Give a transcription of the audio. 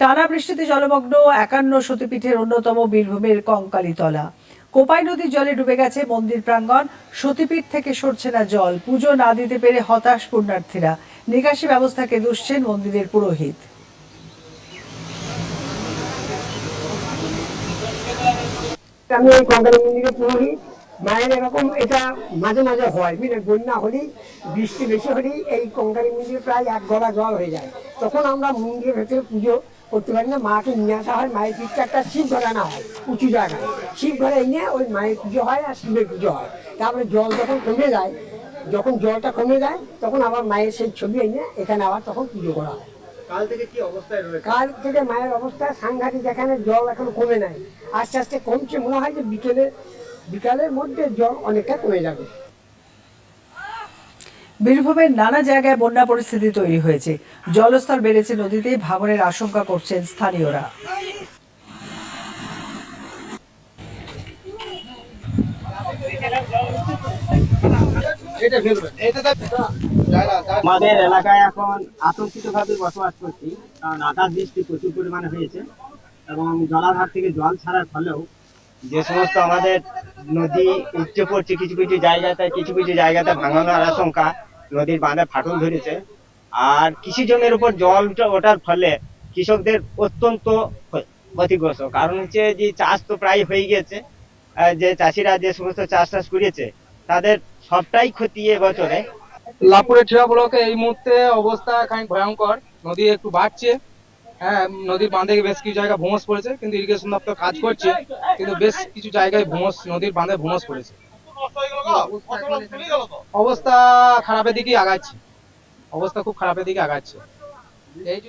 টানা বৃষ্টিতে জলমগ্ন একান্ন সতীপীঠের অন্যতম বীরভূমের কঙ্কালীতলা। কোপাই নদীর জলে ডুবে গেছে মন্দির প্রাঙ্গণ। সতীপীঠ থেকে সরছে না জল। পুজো না দিতে পেরে হতাশ পুণ্যার্থীরা। নিকাশি ব্যবস্থাকে দুষছেন মন্দিরের পুরোহিত। আমি এই কঙ্কালী মন্দিরে পুরোহিত। মায়ের এরকম এটা মাঝে মাঝে হয়। বুঝলে? বন্যা হলেই, বৃষ্টি বেশি হলেই এই কঙ্কালী মন্দিরে প্রায় এক গলা জল হয়ে যায়। তখন আমরা মন্দিরের ভেতরে পুজো করতে পারি না মাকে নিয়ে আসা হয় মায়ের পিঠটা একটা শিব ঘরে আনা হয় উঁচু জায়গায়। শিব ঘরে এনে ওই মায়ের পুজো হয় আর শিবের পুজো হয়। তারপরে জল যখন কমে যায় যখন জলটা কমে যায় তখন আবার মায়ের সেই ছবি এনে এখানে আবার তখন পুজো করা হয়। কাল থেকে কি অবস্থায় রয়েছে? কাল থেকে মায়ের অবস্থা সাংঘাতিক এখানে জল এখন কমে নাই। আস্তে আস্তে কমছে মনে হয় যে বিকেলে বিকালের মধ্যে জল অনেকটা কমে যাবে। বীরভূমের নানা জায়গায় বন্যা পরিস্থিতি তৈরি হয়েছে। জলস্তর বেড়েছে নদীতে, ভাঙনের আশঙ্কা করছেন স্থানীয়রা। আমাদের এলাকায় এখন আতঙ্কিত ভাবে বসবাস করছি, কারণ আকাশ বৃষ্টি প্রচুর পরিমাণে হয়েছে এবং জলাধার থেকে জল ছাড়ার ফলেও যে সমস্ত আমাদের নদী উপচে পড়ছে, কিছু কিছু জায়গাতে, কিছু কিছু জায়গাতে ভাঙানোর আশঙ্কা। নদীর বাঁধে ফাটল ধরেছে। আর কৃষি জমির উপর জল ওঠার ফলে কৃষকদের অত্যন্ত ক্ষতিগ্রস্ত। কারণ হচ্ছে যে চাষ তো প্রায় হয়ে গেছে যে চাষিরা যে সমস্ত চাষ টাস করেছে, তাদের সবটাই ক্ষতি এবছরে লাপুরে ঠিয়া ব্লকে এই মুহূর্তে অবস্থা খানিক ভয়ঙ্কর। নদী একটু বাড়ছে। হ্যাঁ নদীর বাঁধে বেশ কিছু জায়গা ভূমস পড়েছে, কিন্তু ইরিগেশন দপ্তর কাজ করছে, কিন্তু বেশ কিছু জায়গায় ভূমস নদীর বাঁধে ভূমস পড়েছে। অবস্থা খারাপের দিকে আগাচ্ছে। অবস্থা খুব খারাপের দিকে আগাচ্ছে। এই যদি